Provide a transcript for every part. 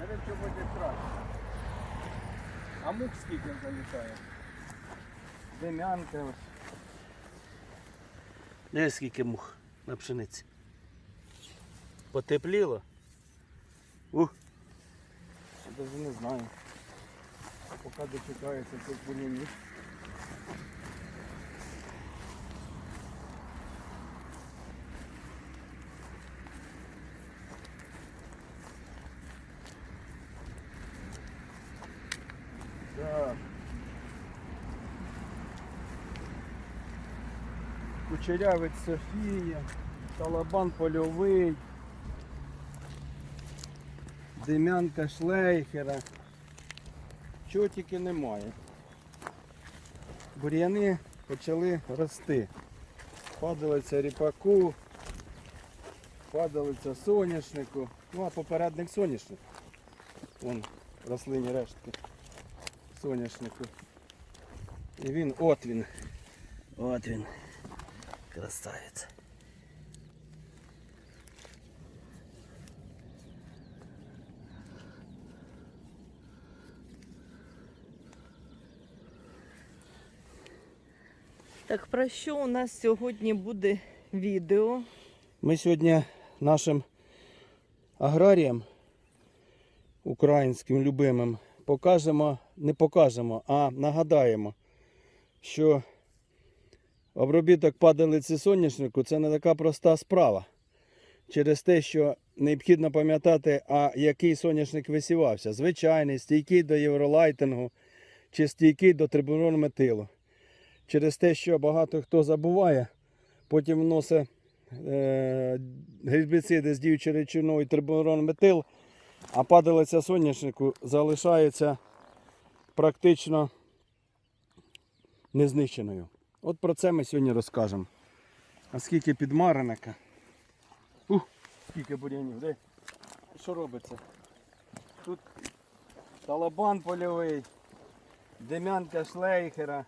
Навіть буде краще. А мук скільки залітає? Дем'янка ось. Дивись, скільки мух на пшениці. Потепліло. Ух, Я навіть не знаю. Поки дочекається цих бур'янів. Так. Кучерявець Софія, Талабан польовий, Дем'янка Шлейхера. Чого тільки немає. Бур'яни почали рости. Падалиця ріпаку, падалиця соняшнику. Ну а попередник соняшник. Вон рослинні рештки соняшнику. І він, от він. от він. Красавець. Так про що у нас сьогодні буде відео? Ми сьогодні нашим аграріям українським любимим покажемо, не покажемо, а нагадаємо, що обробіток падалиці соняшнику це не така проста справа. Через те, що необхідно пам'ятати, а який соняшник висівався. Звичайний, стійкий до євролайтингу чи стійкий до трибунорметилу. Через те, що багато хто забуває, потім вносить е, гербіциди з діючою речовиною трибунорон метил, а падалиця соняшнику залишається практично незнищеною. От про це ми сьогодні розкажемо. А скільки підмареника? Ух, скільки бур'янів? Що робиться? Тут талабан польовий, дем'янка шлейхера,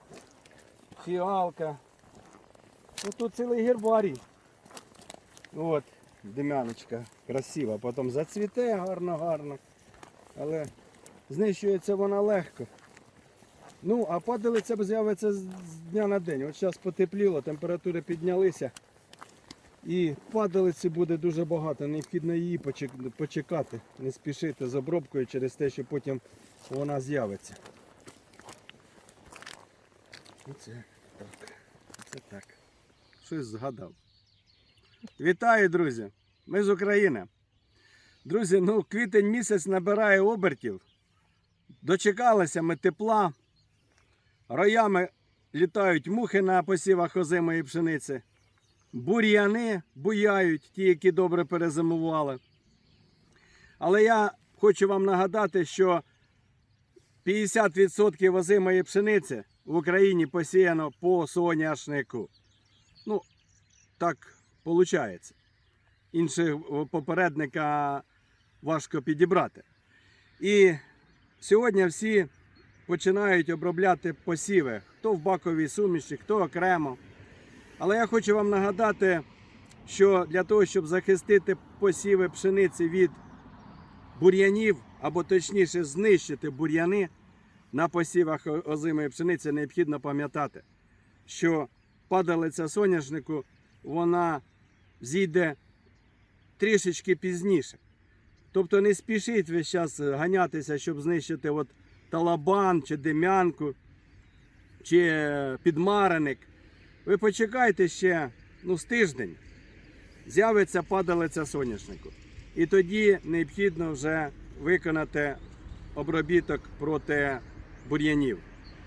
фіалка. Ну тут цілий гербарій. От, дем'яночка красива, потім зацвіте гарно-гарно. Але знищується вона легко. Ну, а падалиця з'явиться з дня на день. От зараз потепліло, температури піднялися. І падалиці буде дуже багато. Необхідно її почекати, не спішити з обробкою через те, що потім вона з'явиться. Оце так. Оце так. Щось згадав. Вітаю, друзі! Ми з України. Друзі, ну квітень місяць набирає обертів. Дочекалися ми тепла. Роями літають мухи на посівах озимої пшениці. Бур'яни буяють, ті, які добре перезимували. Але я хочу вам нагадати, що 50% озимої пшениці в Україні посіяно по соняшнику. Ну, так виходить. Іншого попередника важко підібрати. І сьогодні всі починають обробляти посіви, хто в баковій суміші, хто окремо. Але я хочу вам нагадати, що для того, щоб захистити посіви пшениці від бур'янів, або точніше знищити бур'яни на посівах озимої пшениці, необхідно пам'ятати, що падалиця соняшнику вона зійде трішечки пізніше. Тобто не спішіть весь час ганятися, щоб знищити от талабан чи дем'янку, чи е, підмареник. Ви почекайте ще ну, з тиждень, з'явиться падалиця соняшнику. І тоді необхідно вже виконати обробіток проти бур'янів.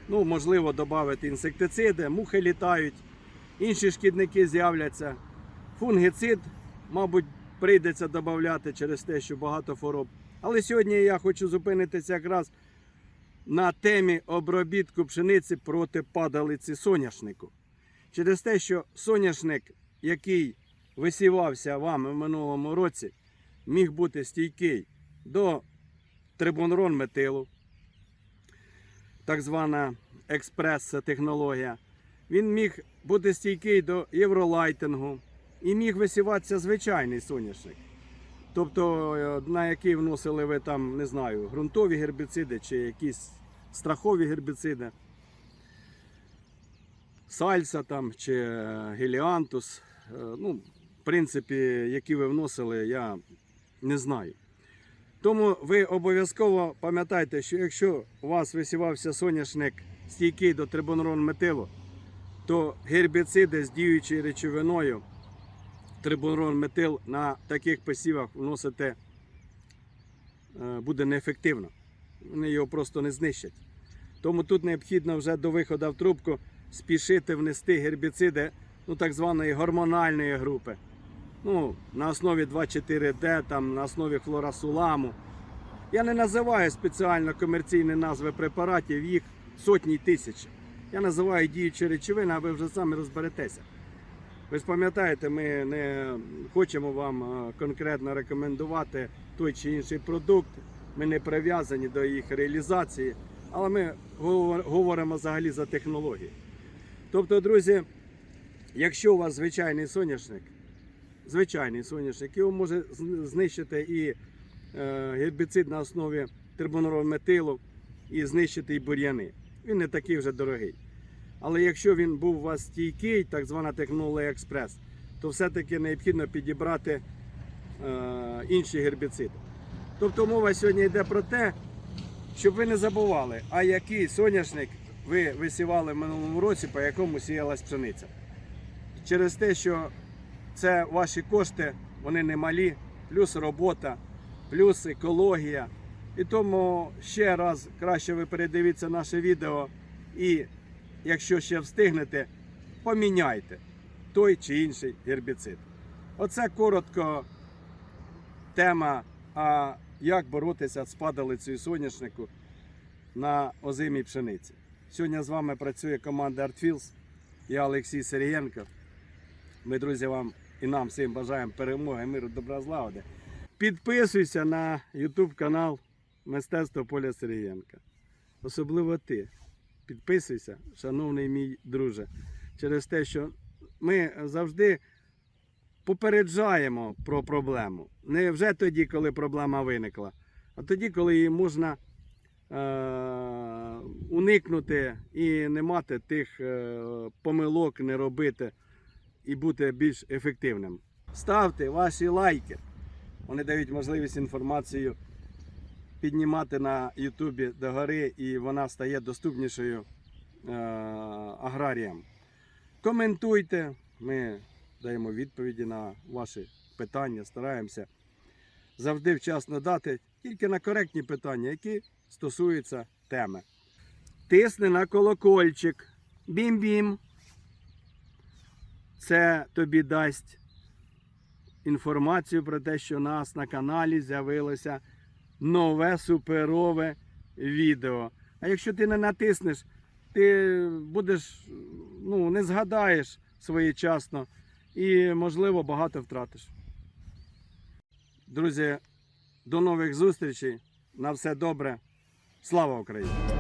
Ну, можливо, додати інсектициди, мухи літають, інші шкідники з'являться. Фунгицид, мабуть, прийдеться додати через те, що багато хвороб. Але сьогодні я хочу зупинитися якраз на темі обробітку пшениці проти падалиці соняшнику. Через те, що соняшник, який висівався вами в минулому році, міг бути стійкий до трибунрон метилу, так звана експрес-технологія. Він міг бути стійкий до євролайтингу і міг висіватися звичайний соняшник. Тобто, е, на який вносили ви там, не знаю, ґрунтові гербіциди чи якісь страхові гербіциди. Сальса там чи е, геліантус. Е, Ну, в принципі, які ви вносили, я не знаю. Тому ви обов'язково пам'ятайте, що якщо у вас висівався соняшник стійкий до трибунорон метилу, то гербіциди з діючою речовиною трибунорон метил на таких посівах вносити е, буде неефективно. Вони його просто не знищать. Тому тут необхідно вже до виходу в трубку спішити внести гербіциди ну, так званої гормональної групи. Ну, на основі 2,4D, там, на основі хлорасуламу. Я не називаю спеціально комерційні назви препаратів, їх сотні й тисячі. Я називаю діючі речовини, а ви вже самі розберетеся. Ви ж пам'ятаєте, ми не хочемо вам конкретно рекомендувати той чи інший продукт. Ми не прив'язані до їх реалізації, але ми говоримо взагалі за технології. Тобто, друзі, якщо у вас звичайний соняшник, звичайний соняшник, його може знищити і е, гербіцид на основі трибуноролметилу і знищити і бур'яни. Він не такий вже дорогий. Але якщо він був у вас стійкий, так звана технологія експрес, то все-таки необхідно підібрати е, інші гербіциди. Тобто мова сьогодні йде про те, щоб ви не забували, а який соняшник ви висівали в минулому році, по якому сіялась пшениця. Через те, що це ваші кошти, вони не малі, плюс робота, плюс екологія. І тому ще раз краще ви передивіться наше відео і, якщо ще встигнете, поміняйте той чи інший гербіцид. Оце коротко тема, а як боротися з падалицею соняшнику на озимій пшениці. Сьогодні з вами працює команда ArtFields. Я Олексій Сергієнко. Ми, друзі, вам і нам всім бажаємо перемоги, миру, добра злагоди. Підписуйся на YouTube канал Мистецтво Поля Сергієнка. Особливо ти. Підписуйся, шановний мій друже, через те, що ми завжди попереджаємо про проблему. Не вже тоді, коли проблема виникла, а тоді, коли її можна е- уникнути і не мати тих е- помилок, не робити і бути більш ефективним. Ставте ваші лайки. Вони дають можливість інформацію піднімати на Ютубі догори, і вона стає доступнішою е- аграріям. Коментуйте, ми даємо відповіді на ваші питання, стараємося завжди вчасно дати тільки на коректні питання, які стосуються теми. Тисни на колокольчик. Бім-бім. Це тобі дасть інформацію про те, що у нас на каналі з'явилося нове суперове відео. А якщо ти не натиснеш, ти будеш, ну, не згадаєш своєчасно і, можливо, багато втратиш. Друзі, до нових зустрічей. На все добре. Слава Україні!